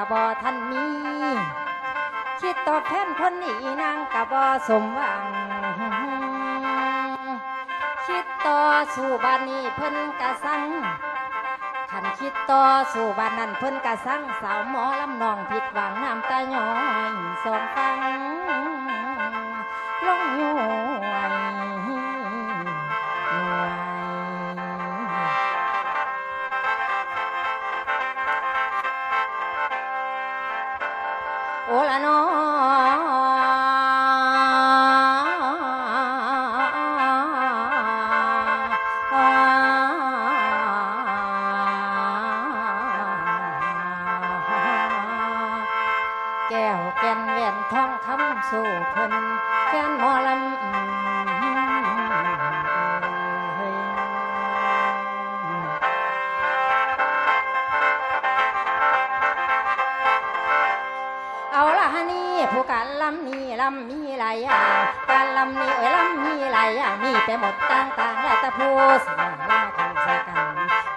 ะบอท่านมี คิดตอบแทนคนนี้นางกะบอสมหวัง คิดต่อสู่บ้านนี้เพิ่นกะสั่งขันคิดต่อสู่บ้านนั้นเพิ่นกะสั่งสาวหมอลำนองผิดหวังน้ำตาย้อยสองฟังลงอยย้ สู่เพิ่นแฟนหมอลำเอาละฮะนี่ผู้การลำนี่ลำมีหลายอย่างการลำนี่เอ้ยลำมีหลายอย่างมีไปหมดต่างๆและต่ผู้สร้างว่าถูกใส่กัน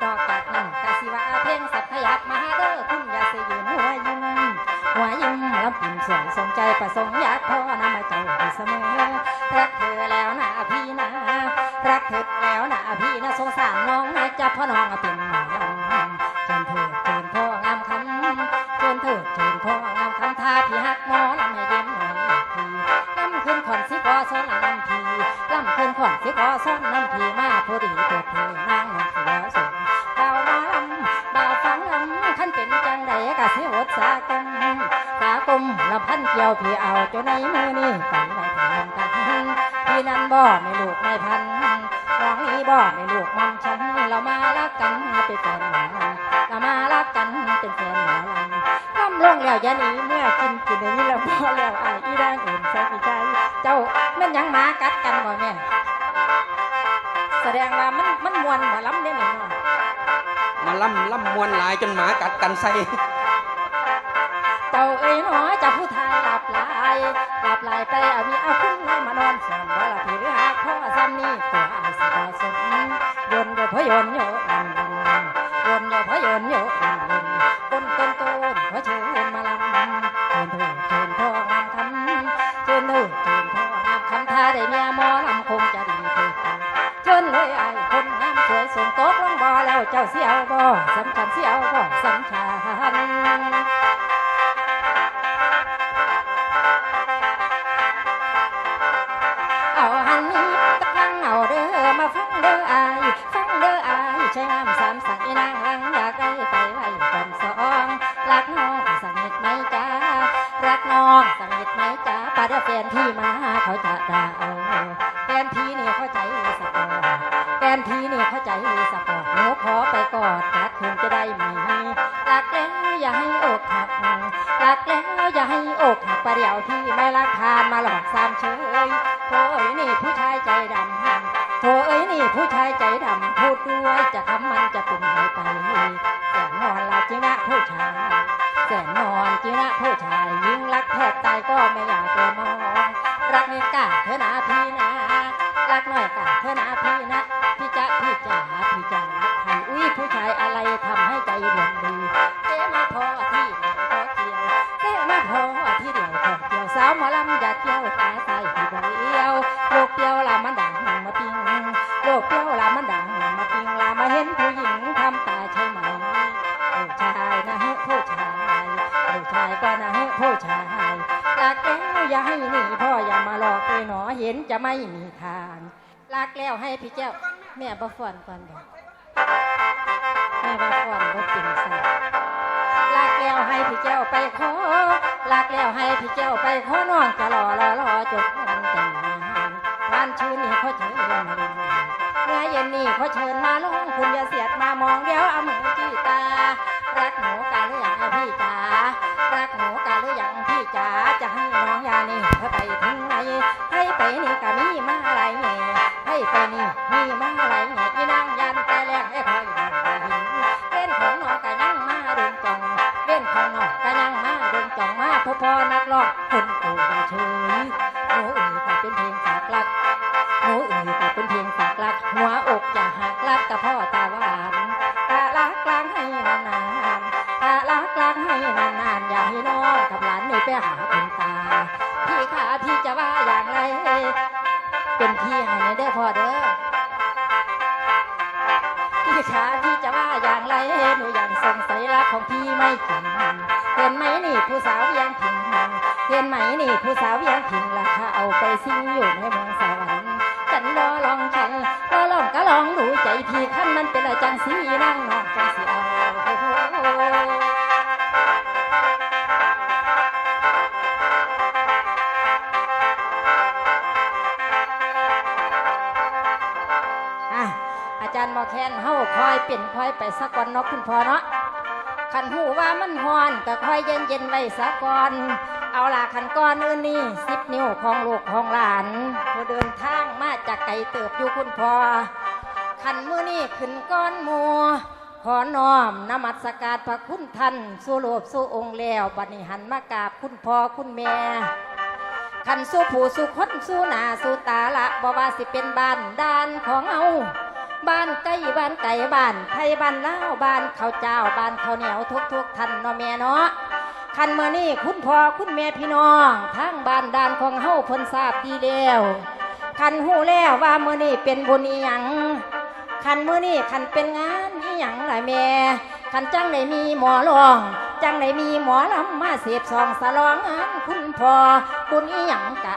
นอกจากนั้นกสิว่าเพลงสัตขยับมาเด้อคุณอย่าเสยยืนหัวยิ้มหัวยิ้มลำปิ่นสวยสมใจประสงค์ำพีมาพอดีเปิดเธอนางหัวสมเบาหมอลำเบาฟังลำขันเป็นจังใดกะสิอดสากมสากมลำพันเกี่ยวพี่เอาจนในมือนี่ไปไว้ทำกันพี่นั้นบ่ไม่ลูกไม่พันน้องนี้บ่ไม่ลูกมันฉันเรามารักกันเป็นแฟนหมอลำเรามารักกันเป็นแฟนหมอลำน้ำลงแล้วยานี้เมื่อกินกินอย่างนี้แล้วพอแล้วไอ้อีร่างอื่นใส่อีใจเจ้าแม่นยังมากัดกันบ่แม่ แสดงว่ามันมันมวนหมอลำเนี่ยนี่เนาะมาล่ำล่ำมวนหลายจนหมากัดกันใส่เจ้าเอ้ยหนอเจะผู้ทายหลับไหลหลับไหลไปเอามีเอาขึ้นให้มานอนสอนว่าละพี่หรือหากพ่อซ้ำนี่ตัวไอ้สิบสนยนต์โยพยนต์โยดันดันยนต์โยพยนต์โย วยส่งโต๊ะลงบ่อแล้วเจ้าเสียวบ่สำคัญเสียวบ่สำคัญเอาหันนี้ตะลังเอาเด้อมาฟังเด้ออายฟังเด้ออายใช้งามสามสั่งอีนางลังอยากได้ไปไว้ก่อนสองรักน้องสังนิดไหมจ้ารักน้องสังนิดไหมจ้าปาเดแฟนพี่มาเขาจะด่าเอาแฟนพี่นี่เขาใจ อกหักประเดี๋ยวที่ไม่รักทานมาหลอกสามเชยโถเอ้ยนี่ผู้ชายใจดำโถเอ้ยนี่ผู้ชายใจดำพูดด้วยจะคำมันจะเป็นไปไปแสนนอนละจริงนะผู้ชายแสนนอนจิงนะผู้ชายยิ่งรักแทบตายก็ไม่อยากจะมองรักให้กาเธอนะพี่นะรักหน่อยกาเธอนะพี่นะพี่จะพี่จ๋าพี่จ๋ารักใครอุ้ยผู้ชายอะไรทำ เห็นจะไม่มีทางรักแล้วให้พี่เจ้า แม่บ่ฟอนก่อนบอกแม่บ่ฟอนบ่เป็นใส่ลากแล้วให้พี่เจ้าไปขอลากแล้วให้พี่เจ้าไปขอน้องจะรอรอ หนูกาหรือยังพี่จ๋าจะให้น้องยานี่เธอไปถึงไหนให้ไปนี่กะมีมาอะไรแง่ให้ไปนี่มีมาอะไรแง่อีนางยันแต่แรกให้คอยดูหินเล่นของน้องกะยังมาเดินจองเล่นของน้องกะยังมาเดินจองมาพอพอนักร้องคนโตอย่าเฉยโอ้เอ๋ยก็เป็นเพลงฝากรักโอ้เอ๋ยก็เป็นเพลงฝากรักหัวอกจะหักรักกับพ่อตาหวาน พี่ขาพี่จะว่าอย่างไรหนูยังสงสัยรักของพี่ไม่จริงเห็นไหมนี่ผู้สาวยังผิงเห็นไหมนี่ผู้สาวยังผิงราคาเอาไปซิ่งอยู่ในเมืองสวรรค์ฉันรอลองฉันรอลองก็ลองดูใจพี่ขั้นมันเป็นอาจังสีนั่งนองจังสีเอา แคนเฮาคอยเป็นคอยไปสักก่อนเนาะคุณพ่อเนาะขันหูว่ามันฮอนก็คอยเย็นเย็นไว้สะก่อน เอาล่ะขันก้อนอื่นนี่สิบนิ้วของลูกของหลานผู้เดินทางมาจากไกลเติบอยู่คุณพ่อขันมือนี่ขึ้นก้อนมัวขอน้อมนมัสการพระคุณท่านสู้โลบสู้องค์แล้วบัดนี้หันมากราบคุณพ่อคุณแม่ขันสู้ผู้สู้คนสู้หนาสู้ตาละบ่ว่าสิเป็นบ้านด้านของเอา บ้านใกล้บ้านไก่บ้านไทยบ้านเล่าบ้านข้าวเจ้าบ้านข้าวเหนียวทุกทุกท่านเนาะแม่เนาะคันเมื่อนี้คุณพ่อคุณแม่พี่น้องทางบ้านด้านของเฮาเพิ่นทราบดีแล้วคันหูแล้วว่าเมื่อนี้เป็นบุญอีหยังคันเมื่อนี้คันเป็นงานอีหยังล่ะแม่คันจังได้มีหมอร้อง จังได้มีหมอลำมาเสพซองสลองงานคุณพ่อบุญอีหยังกะ